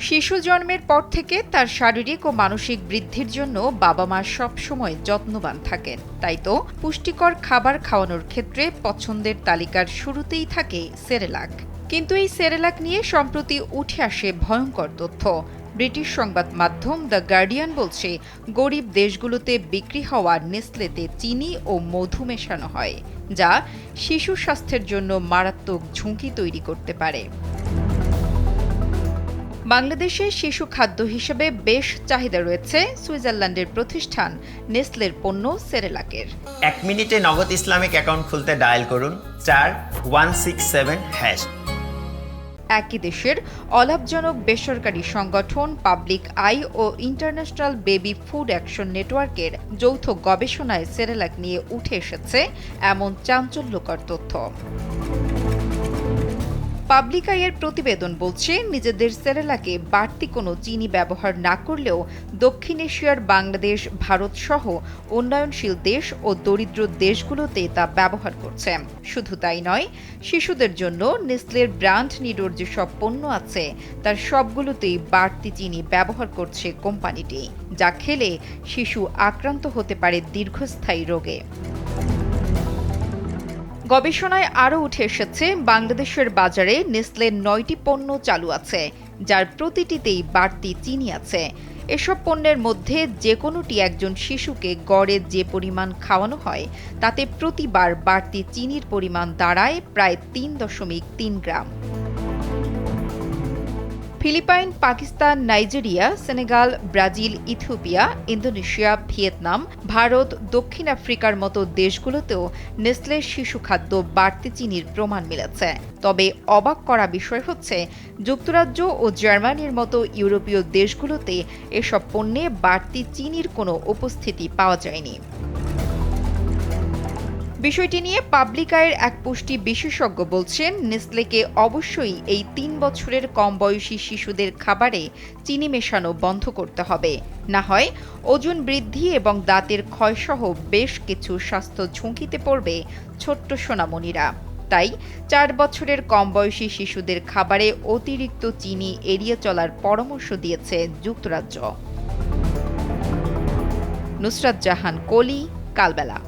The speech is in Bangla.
শিশু জন্মের পর থেকে তার শারীরিক ও মানসিক বৃদ্ধির জন্য বাবা মা সবসময় যত্নবান থাকেন। তাই তো পুষ্টিকর খাবার খাওয়ানোর ক্ষেত্রে পছন্দের তালিকার শুরুতেই থাকে সেরেলাক। কিন্তু এই সেরেলাক নিয়ে সম্প্রতি উঠে আসে ভয়ঙ্কর তথ্য। ব্রিটিশ সংবাদ মাধ্যম দ্য গার্ডিয়ান বলছে, গরিব দেশগুলোতে বিক্রি হওয়া নেসলেতে চিনি ও মধু মেশানো হয়, যা শিশু স্বাস্থ্যের জন্য মারাত্মক ঝুঁকি তৈরি করতে পারে। বাংলাদেশে শিশু খাদ্য হিসেবে বেশ চাহিদা রয়েছে সুইজারল্যান্ডের প্রতিষ্ঠান নেসলের পণ্য সেরেলাকের। এক মিনিটে নগদ ইসলামিক অ্যাকাউন্ট খুলতে ডায়াল করুন চার ওয়ান সিক্স সেভেন হ্যাশ। একই দেশের অলাভজনক বেসরকারি সংগঠন public I O international baby food action নেটওয়ার্কের যৌথ গবেষণায় সেরেলাক নিয়ে উঠে এসেছে এমন চাঞ্চল্যকর তথ্য। পাবলিক আইয়ের প্রতিবেদন বলছে, নিজেদের সেরেলাকে বাড়তি কোনো চিনি ব্যবহার না করলেও দক্ষিণ এশিয়ার বাংলাদেশ, ভারত সহ উন্নয়নশীল দেশ ও দরিদ্র দেশগুলোতে তা ব্যবহার করছে। শুধু তাই নয়, শিশুদের জন্য নেসলের ব্র্যান্ড নিডোর যেসব পণ্য আছে, তার সবগুলোতেই বাড়তি চিনি ব্যবহার করছে কোম্পানিটি, যা খেলে শিশু আক্রান্ত হতে পারে দীর্ঘস্থায়ী রোগে। গবেষণায় আরও উঠে এসেছে, বাংলাদেশের বাজারে নেসলের নয়টি পণ্য চালু আছে, যার প্রতিটিতেই বাড়তি চিনি আছে। এসব পণ্যের মধ্যে যে কোনোটি একজন শিশুকে গড়ে যে পরিমাণ খাওয়ানো হয়, তাতে প্রতিবার বাড়তি চিনির পরিমাণ দাঁড়ায় প্রায় তিন দশমিক তিন গ্রাম। Philippine, Pakistan, Nigeria, Senegal, Brazil, Ethiopia, Indonesia, Vietnam, Bharat, দক্ষিণ আফ্রিকার মতো দেশগুলোতেও নেসলের শিশু খাদ্য বাড়তি চিনির প্রমাণ মিলেছে। তবে অবাক করা বিষয় হচ্ছে, যুক্তরাজ্য ও জার্মানির মতো ইউরোপীয় দেশগুলোতে এসব পণ্যে বাড়তি চিনির কোনো উপস্থিতি পাওয়া যায়নি। বিষয়টি নিয়ে পাবলিক আয়ের এক পুষ্টি বিশেষজ্ঞ বলছেন, নেসলেকে অবশ্যই এই তিন বছরের কম বয়সী শিশুদের খাবারে চিনি মেশানো বন্ধ করতে হবে। না হয় ওজন বৃদ্ধি এবং দাঁতের ক্ষয়সহ বেশ কিছু স্বাস্থ্য ঝুঁকিতে পড়বে ছোট্ট সোনামণিরা। তাই চার বছরের কম বয়সী শিশুদের খাবারে অতিরিক্ত চিনি এড়িয়ে চলার পরামর্শ দিয়েছে যুক্তরাজ্য। নুসরাত জাহান, কলি, কালবেলা।